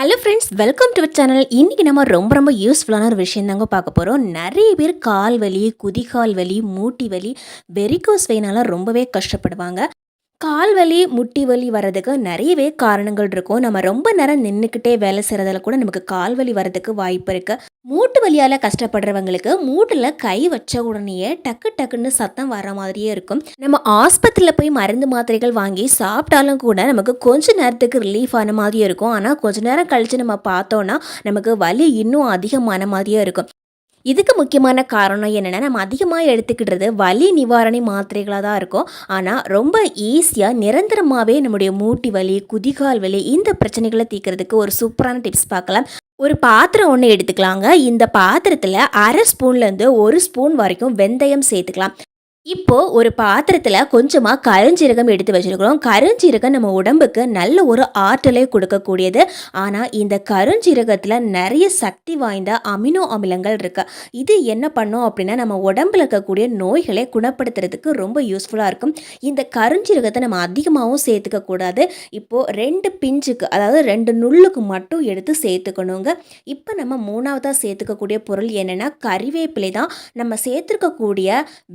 Hello friends welcome to channel இன்றைக்கி நம்ம ரொம்ப ரொம்ப யூஸ்ஃபுல்லான ஒரு விஷயம் தாங்க பார்க்க போகிறோம் நிறைய பேர் கால் வலி குதிகால் வலி மூட்டி வலி வெரிகோஸ் வெயினால் ரொம்பவே கஷ்டப்படுவாங்க. கால் வலி முட்டி வலி வர்றதுக்கு நிறையவே காரணங்கள் இருக்கும். நம்ம ரொம்ப நேரம் நின்றுக்கிட்டே வேலை செய்கிறதால கூட நமக்கு கால் வலி வர்றதுக்கு வாய்ப்பு இருக்குது மூட்டு வலியால் கஷ்டப்படுறவங்களுக்கு மூட்டில் கை வச்ச உடனேயே டக்கு டக்குன்னு சத்தம் வர மாதிரியே இருக்கும். நம்ம ஆஸ்பத்திரியில் போய் மருந்து மாத்திரைகள் வாங்கி சாப்பிட்டாலும் கூட நமக்கு கொஞ்ச நேரத்துக்கு ரிலீஃப் ஆன மாதிரியே இருக்கும். ஆனால் கொஞ்ச நேரம் கழித்து நம்ம பார்த்தோன்னா நமக்கு வலி இன்னும் அதிகமான மாதிரியே இருக்கும். இதுக்கு முக்கியமான காரணம் என்னென்னா நம்ம அதிகமாக எடுத்துக்கிட்டது வலி நிவாரணி மாத்திரைகளாக தான் இருக்கும். ஆனால் ரொம்ப ஈஸியாக நிரந்தரமாகவே நம்முடைய மூட்டி வலி குதிகால் வலி இந்த பிரச்சனைகளை தீர்க்கறதுக்கு ஒரு சூப்பரான டிப்ஸ் பார்க்கலாம். ஒரு பாத்திரம் ஒன்று எடுத்துக்கலாங்க. இந்த பாத்திரத்தில் அரை ஸ்பூன்லேருந்து ஒரு ஸ்பூன் வரைக்கும் வெந்தயம் சேர்த்துக்கலாம். இப்போ ஒரு பாத்திரத்தில் கொஞ்சமாக கருஞ்சீரகம் எடுத்து வச்சுருக்கிறோம். கருஞ்சீரகம் நம்ம உடம்புக்கு நல்ல ஒரு ஆற்றலை கொடுக்கக்கூடியது. ஆனால் இந்த கருஞ்சீரகத்தில் நிறைய சக்தி வாய்ந்த அமினோ அமிலங்கள் இருக்கு. இது என்ன பண்ணும் அப்படின்னா நம்ம உடம்புல இருக்கக்கூடிய நோய்களை குணப்படுத்துறதுக்கு ரொம்ப யூஸ்ஃபுல்லாக இருக்கும். இந்த கருஞ்சீரகத்தை நம்ம அதிகமாகவும் சேர்த்துக்கக்கூடாது இப்போது ரெண்டு பிஞ்சுக்கு அதாவது ரெண்டு நுள்ளுக்கு மட்டும் எடுத்து சேர்த்துக்கணுங்க. இப்போ நம்ம மூணாவதாக சேர்த்துக்கக்கூடிய பொருள் என்னென்னா கறிவேப்பிலை தான். நம்ம சேர்த்துருக்கக்கூடிய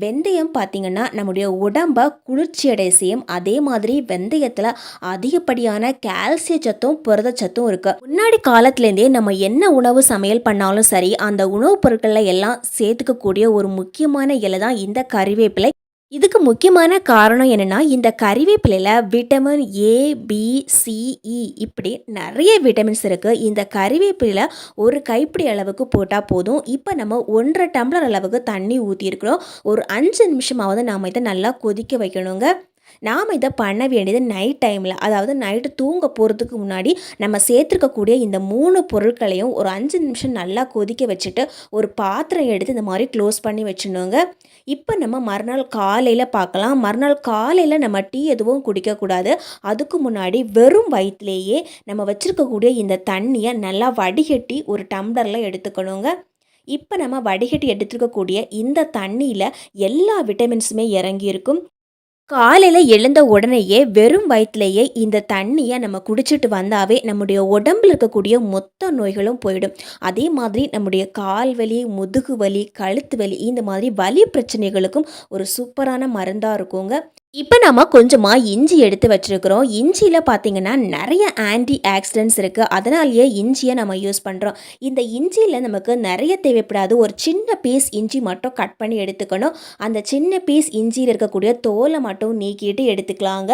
வெந்தயம் பார்த்திங்கன்னா நம்முடைய உடம்பை குளிர்ச்சி அடைய செய்யும். அதே மாதிரி வெந்தயத்தில் அதிகப்படியான கால்சிய சத்தும் புரத சத்தும் இருக்குது முன்னாடி காலத்துலேருந்தே நம்ம என்ன உணவு சமையல் பண்ணாலும் சரி அந்த உணவுப் பொருட்களில் எல்லாம் சேர்த்துக்கக்கூடிய ஒரு முக்கியமான இலை தான் இந்த கறிவேப்பிலை. இதுக்கு முக்கியமான காரணம் என்னென்னா இந்த கறிவேப்பிலையில் vitamin A B C E e இப்படி நிறைய விட்டமின்ஸ் இருக்குது இந்த கறிவேப்பிலையில் ஒரு கைப்பிடி அளவுக்கு போட்டால் போதும். இப்போ நம்ம ஒன்றரை டம்ளர் அளவுக்கு தண்ணி ஊற்றிருக்கிறோம் ஒரு அஞ்சு நிமிஷமாவது நாம் இதை நல்லா கொதிக்க வைக்கணுங்க. நாம் இதை பண்ண வேண்டியது நைட் டைமில் அதாவது நைட்டு தூங்க போகிறதுக்கு முன்னாடி நம்ம சேர்த்துருக்கக்கூடிய இந்த மூணு பொருட்களையும் ஒரு அஞ்சு நிமிஷம் நல்லா கொதிக்க வச்சுட்டு ஒரு பாத்திரம் எடுத்து இந்த மாதிரி க்ளோஸ் பண்ணி வச்சுணுங்க இப்போ நம்ம மறுநாள் காலையில் பார்க்கலாம். மறுநாள் காலையில் நம்ம டீ எதுவும் குடிக்கக்கூடாது. அதுக்கு முன்னாடி வெறும் வயிற்றுலேயே நம்ம வச்சுருக்கக்கூடிய இந்த தண்ணியை நல்லா வடிகட்டி ஒரு டம்ளரில் எடுத்துக்கணுங்க. இப்போ நம்ம வடிகட்டி எடுத்துருக்கக்கூடிய இந்த தண்ணியில் எல்லா விட்டமின்ஸுமே இறங்கியிருக்கும். காலையில் எழுந்த உடனேயே வெறும் வயிற்றுலேயே இந்த தண்ணியை நம்ம குடிச்சிட்டு வந்தாவே நம்முடைய உடம்புல இருக்கக்கூடிய மொத்த நோய்களும் போயிடும். அதே மாதிரி நம்முடைய கால் வலி முதுகு வலி கழுத்து வலி இந்த மாதிரி வலி பிரச்சனைகளுக்கும் ஒரு சூப்பரான மருந்தாக இருக்குங்க. இப்போ நம்ம கொஞ்சமாக இஞ்சி எடுத்து வச்சுருக்கிறோம். இஞ்சியில் பார்த்தீங்கன்னா நிறைய ஆன்டி ஆக்சிடென்ட்ஸ் இருக்குது அதனாலேயே இஞ்சியை நம்ம யூஸ் பண்ணுறோம் இந்த இஞ்சியில் நமக்கு நிறைய தேவைப்படாது. ஒரு சின்ன பீஸ் இஞ்சி மட்டும் கட் பண்ணி எடுத்துக்கணும். அந்த சின்ன பீஸ் இஞ்சியில் இருக்கக்கூடிய தோலை மட்டும் நீக்கிட்டு எடுத்துக்கலாங்க.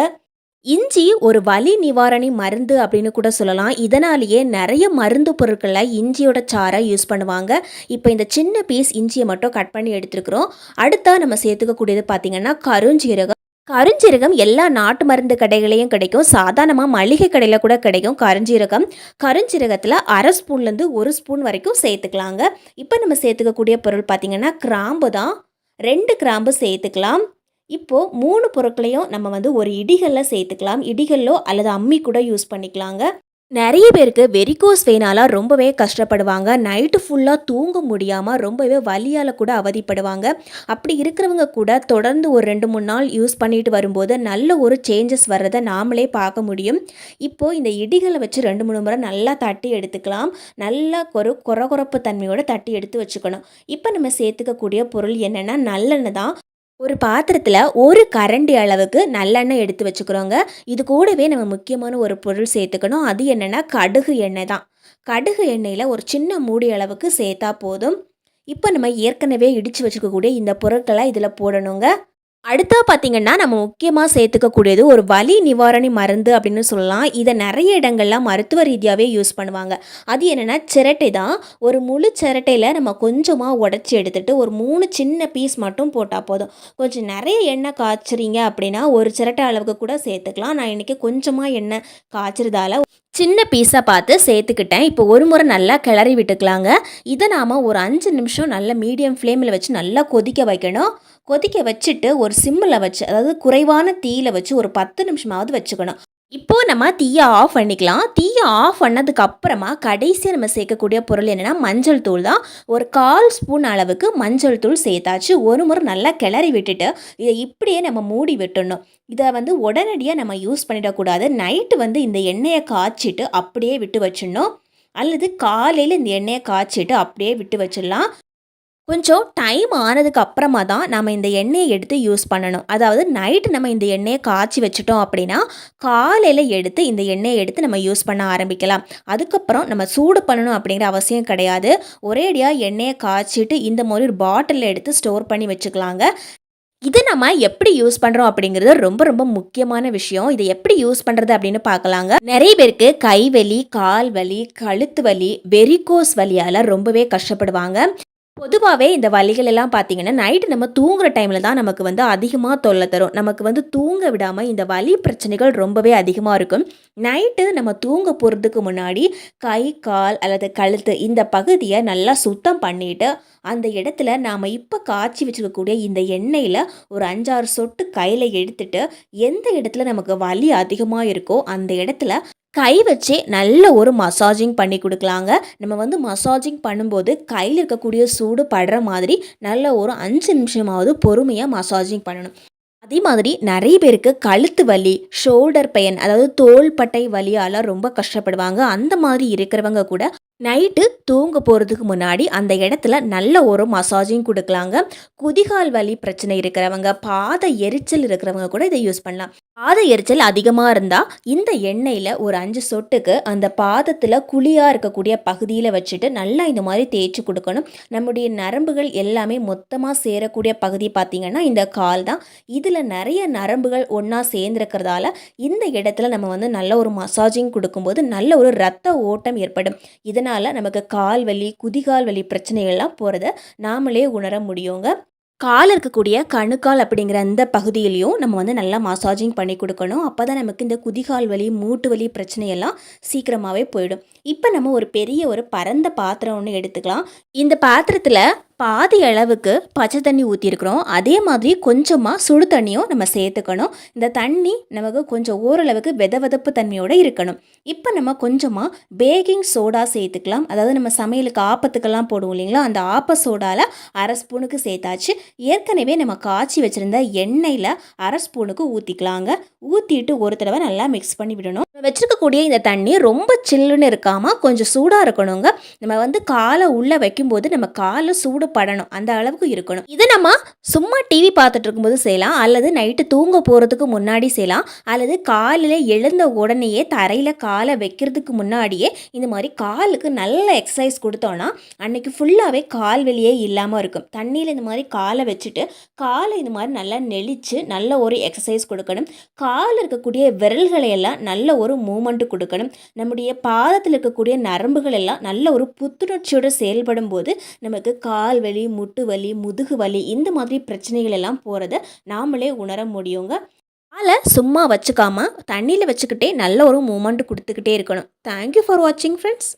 இஞ்சி ஒரு வலி நிவாரணி மருந்து அப்படின்னு கூட சொல்லலாம். இதனாலேயே நிறைய மருந்து பொருட்களில் இஞ்சியோட சாரை யூஸ் பண்ணுவாங்க. இப்போ இந்த சின்ன பீஸ் இஞ்சியை மட்டும் கட் பண்ணி எடுத்துருக்குறோம். அடுத்தா நம்ம சேர்த்துக்கக்கூடியது பார்த்திங்கன்னா கருஞ்சீரகம். கருஞ்சீரகம் எல்லா நாட்டு மருந்து கடைகளையும் கிடைக்கும். சாதாரணமாக மளிகை கடையில் கூட கிடைக்கும் கருஞ்சீரகம். கருஞ்சீரகத்தில் அரை ஸ்பூன்லேருந்து ஒரு ஸ்பூன் வரைக்கும் சேர்த்துக்கலாங்க. இப்போ நம்ம சேர்த்துக்கக்கூடிய பொருள் பார்த்திங்கன்னா கிராம்பு தான். ரெண்டு கிராம்பு சேர்த்துக்கலாம். இப்போது மூணு பொருட்களையும் நம்ம வந்து ஒரு இடிகளில் சேர்த்துக்கலாம். இடிகளிலோ அல்லது அம்மி கூட யூஸ் பண்ணிக்கலாங்க. நிறைய பேருக்கு வெரிகோஸ் வெயினால் ரொம்பவே கஷ்டப்படுவாங்க. நைட்டு ஃபுல்லாக தூங்க முடியாமல் ரொம்பவே வலியால் கூட அவதிப்படுவாங்க. அப்படி இருக்கிறவங்க கூட தொடர்ந்து ஒரு ரெண்டு மூணு நாள் யூஸ் பண்ணிட்டு வரும்போது நல்ல ஒரு சேஞ்சஸ் வர்றதை நாமளே பார்க்க முடியும். இப்போது இந்த இடிகளை வச்சு ரெண்டு மூணு முறை நல்லா தட்டி எடுத்துக்கலாம். நல்லா கொர குறகுறப்பு தன்மையோடு தட்டி எடுத்து வச்சுக்கணும். இப்போ நம்ம சேர்த்துக்கக்கூடிய பொருள் என்னென்னா நல்லெண்ணெய் தான். ஒரு பாத்திரத்தில் ஒரு கரண்டி அளவுக்கு நல்லெண்ணெய் எடுத்து வச்சுக்கிறோங்க. இது கூடவே நம்ம முக்கியமான ஒரு பொருள் சேர்த்துக்கணும். அது என்னென்னா கடுகு எண்ணெய் தான். கடுகு எண்ணெயில் ஒரு சின்ன மூடி அளவுக்கு சேர்த்தா போதும். இப்போ நம்ம ஏற்கனவே இடித்து வச்சுக்கக்கூடிய இந்த பொருட்களை இதில் போடணுங்க. அடுத்தா பார்த்தீங்கன்னா நம்ம முக்கியமாக சேர்த்துக்கக்கூடியது ஒரு வலி நிவாரணி மருந்து அப்படின்னு சொல்லலாம். இதை நிறைய இடங்கள்லாம் மருத்துவ ரீதியாகவே யூஸ் பண்ணுவாங்க. அது என்னென்னா சிரட்டை தான். ஒரு முழு சிரட்டையில் நம்ம கொஞ்சமாக உடச்சி எடுத்துகிட்டு ஒரு மூணு சின்ன பீஸ் மட்டும் போட்டால் போதும். கொஞ்சம் நிறைய எண்ணெய் காய்ச்சுறீங்க அப்படின்னா ஒரு சிரட்டை அளவுக்கு கூட சேர்த்துக்கலாம். நான் இன்றைக்கி கொஞ்சமாக எண்ணெய் காய்ச்சறதால சின்ன பீஸாக பார்த்து சேர்த்துக்கிட்டேன். இப்போ ஒரு முறை நல்லா கிளறி விட்டுக்கலாங்க. இதை நாம் ஒரு அஞ்சு நிமிஷம் நல்ல மீடியம் ஃப்ளேமில் வச்சு நல்லா கொதிக்க வைக்கணும். கொதிக்க வச்சுட்டு ஒரு சிம்மில் வச்சு அதாவது குறைவான தீயில் வச்சு ஒரு பத்து நிமிஷமாவது வச்சுக்கணும். இப்போது நம்ம தீயை ஆஃப் பண்ணிக்கலாம். தீயை ஆஃப் பண்ணதுக்கு அப்புறமா கடைசியாக நம்ம சேர்க்கக்கூடிய பொருள் என்னென்னா மஞ்சள் தூள் தான். ஒரு கால் ஸ்பூன் அளவுக்கு மஞ்சள் தூள் சேர்த்தாச்சு. ஒரு முறை நல்லா கிளறி விட்டுட்டு இதை இப்படியே நம்ம மூடி விட்டுடணும். இதை வந்து உடனடியாக நம்ம யூஸ் பண்ணிடக்கூடாது. நைட்டு வந்து இந்த எண்ணெயை காய்ச்சிட்டு அப்படியே விட்டு வச்சிடணும். அல்லது காலையில் இந்த எண்ணெயை காய்ச்சிட்டு அப்படியே விட்டு வச்சிடலாம். கொஞ்சம் டைம் ஆனதுக்கு அப்புறமா தான் நம்ம இந்த எண்ணெயை எடுத்து யூஸ் பண்ணணும். அதாவது நைட்டு நம்ம இந்த எண்ணெயை காய்ச்சி வச்சுட்டோம் அப்படின்னா காலையில் எடுத்து இந்த எண்ணெயை எடுத்து நம்ம யூஸ் பண்ண ஆரம்பிக்கலாம். அதுக்கப்புறம் நம்ம சூடு பண்ணணும் அப்படிங்கிற அவசியம் கிடையாது. ஒரேடியாக எண்ணெயை காய்ச்சிட்டு இந்த மாதிரி ஒரு பாட்டிலில் எடுத்து ஸ்டோர் பண்ணி வச்சுக்கலாங்க. இது நம்ம எப்படி யூஸ் பண்ணுறோம் அப்படிங்கிறது ரொம்ப ரொம்ப முக்கியமான விஷயம். இதை எப்படி யூஸ் பண்ணுறது அப்படின்னு பார்க்கலாங்க. நிறைய பேருக்கு கை வலி கால் வலி கழுத்து வலி வெரிகோஸ் வலியால் ரொம்பவே கஷ்டப்படுவாங்க. பொதுவாகவே இந்த வலிகள் எல்லாம் பார்த்தீங்கன்னா நைட்டு நம்ம தூங்குற டைமில் தான் நமக்கு வந்து அதிகமாக தொல்லை தரும். நமக்கு வந்து தூங்க விடாமல் இந்த வலி பிரச்சனைகள் ரொம்பவே அதிகமாக இருக்கும். நைட்டு நம்ம தூங்க போகிறதுக்கு முன்னாடி கை கால் அல்லது கழுத்து இந்த பகுதியை நல்லா சுத்தம் பண்ணிட்டு அந்த இடத்துல நாம் இப்போ காய்ச்சி வச்சுருக்கக்கூடிய இந்த எண்ணெயில் ஒரு அஞ்சாறு சொட்டு கையில் எடுத்துட்டு எந்த இடத்துல நமக்கு வலி அதிகமாக இருக்கோ அந்த இடத்துல கை வச்சே நல்ல ஒரு மசாஜிங் பண்ணி கொடுக்கலாங்க. நம்ம வந்து மசாஜிங் பண்ணும்போது கையில் இருக்கக்கூடிய சூடு படுற மாதிரி நல்ல ஒரு அஞ்சு நிமிஷமாவது பொறுமையாக மசாஜிங் பண்ணணும். அதே மாதிரி நிறைய பேருக்கு கழுத்து வலி ஷோல்டர் பெயின் அதாவது தோள்பட்டை வலியால் ரொம்ப கஷ்டப்படுவாங்க. அந்த மாதிரி இருக்கிறவங்க கூட நைட்டு தூங்க போகிறதுக்கு முன்னாடி அந்த இடத்துல நல்ல ஒரு மசாஜிங் கொடுக்கலாங்க. குதிகால் வலி பிரச்சனை இருக்கிறவங்க பாத எரிச்சல் இருக்கிறவங்க கூட இதை யூஸ் பண்ணலாம். பாத எரிச்சல் அதிகமாக இருந்தால் இந்த எண்ணெயில் ஒரு அஞ்சு சொட்டுக்கு அந்த பாதத்தில் குழியாக இருக்கக்கூடிய பகுதியில் வச்சுட்டு நல்லா இந்த மாதிரி தேய்ச்சி கொடுக்கணும். நம்முடைய நரம்புகள் எல்லாமே மொத்தமாக சேரக்கூடிய பகுதி பார்த்திங்கன்னா இந்த கால் தான். இதில் நிறைய நரம்புகள் ஒன்றா சேர்ந்துருக்கிறதால இந்த இடத்துல நம்ம வந்து நல்ல ஒரு மசாஜிங் கொடுக்கும்போது நல்ல ஒரு ரத்த ஓட்டம் ஏற்படும். இதனால் நமக்கு கால் வலி குதிகால் வலி பிரச்சனைகள்லாம் போகிறத நாமளே உணர முடியுங்க. கால் இருக்கக்கூடிய கணுக்கால் அப்படிங்கிற அந்த பகுதியிலையும் நம்ம வந்து நல்லா மசாஜிங் பண்ணி கொடுக்கணும். அப்போ தான் நமக்கு இந்த குதிகால் வலி மூட்டு வலி பிரச்சனையெல்லாம் சீக்கிரமாகவே போயிடும். இப்போ நம்ம ஒரு பெரிய ஒரு பரந்த பாத்திரம் ஒன்று எடுத்துக்கலாம். இந்த பாத்திரத்தில் பாதி அளவுக்கு பச்சை தண்ணி ஊற்றிருக்கிறோம் அதே மாதிரி கொஞ்சமாக சுடு தண்ணியும் நம்ம சேர்த்துக்கணும். இந்த தண்ணி நமக்கு கொஞ்சம் ஓரளவுக்கு வெத வெதப்பு தன்மையோடு இருக்கணும். இப்போ நம்ம கொஞ்சமாக பேக்கிங் சோடா சேர்த்துக்கலாம். அதாவது நம்ம சமையலுக்கு ஆப்பத்துக்கெல்லாம் போடுவோம் இல்லைங்களா? அந்த ஆப்ப சோடாவில் அரை ஸ்பூனுக்கு சேர்த்தாச்சு. ஏற்கனவே நம்ம காய்ச்சி வச்சுருந்த எண்ணெயில் அரை ஸ்பூனுக்கு ஊற்றிக்கலாங்க ஊற்றிட்டு ஒரு தடவை நல்லா மிக்ஸ் பண்ணி விடணும். வச்சுருக்கக்கூடிய இந்த தண்ணி ரொம்ப சில்லுன்னு இருக்காமல் கொஞ்சம் சூடாக இருக்கணுங்க. நம்ம வந்து காலை உள்ளே வைக்கும்போது நம்ம காலை சூடு படணும். அந்த அளவுக்கு இருக்கணும். இது நம்ம சும்மா டிவி பார்த்துட்டு இருக்கும்போது செய்யலாம். அல்லது நைட்டு தூங்க போகிறதுக்கு முன்னாடி செய்யலாம். அல்லது காலில் எழுந்த உடனேயே தரையில் காலை வைக்கிறதுக்கு முன்னாடியே இந்த மாதிரி காலுக்கு நல்ல எக்ஸசைஸ் கொடுத்தோன்னா அன்னைக்கு ஃபுல்லாகவே கால் வெளியே இல்லாமல் இருக்கும். தண்ணியில் இந்த மாதிரி காலை வச்சுட்டு காலை இந்த மாதிரி நல்லா நெளிச்சு நல்ல ஒரு எக்ஸசைஸ் கொடுக்கணும். காலில் இருக்கக்கூடிய விரல்களை எல்லாம் நல்ல ஒரு மூமெண்ட் கொடுக்கணும். நம்முடைய பாதத்தில் இருக்கக்கூடிய நரம்புகள் எல்லாம் நல்ல ஒரு புத்துணர்ச்சியோடு செயல்படும் போது நமக்கு கால் வலி முட்டு வலி முதுகு வலி இந்த மாதிரி பிரச்சனைகள் எல்லாம் போகிறத நாமளே உணர முடியுங்க. காலை சும்மா வச்சுக்காமல் தண்ணியில் வச்சுக்கிட்டே நல்ல ஒரு மூமெண்ட் கொடுத்துக்கிட்டே இருக்கணும். தேங்க்யூ ஃபார் வாட்சிங் ஃப்ரெண்ட்ஸ்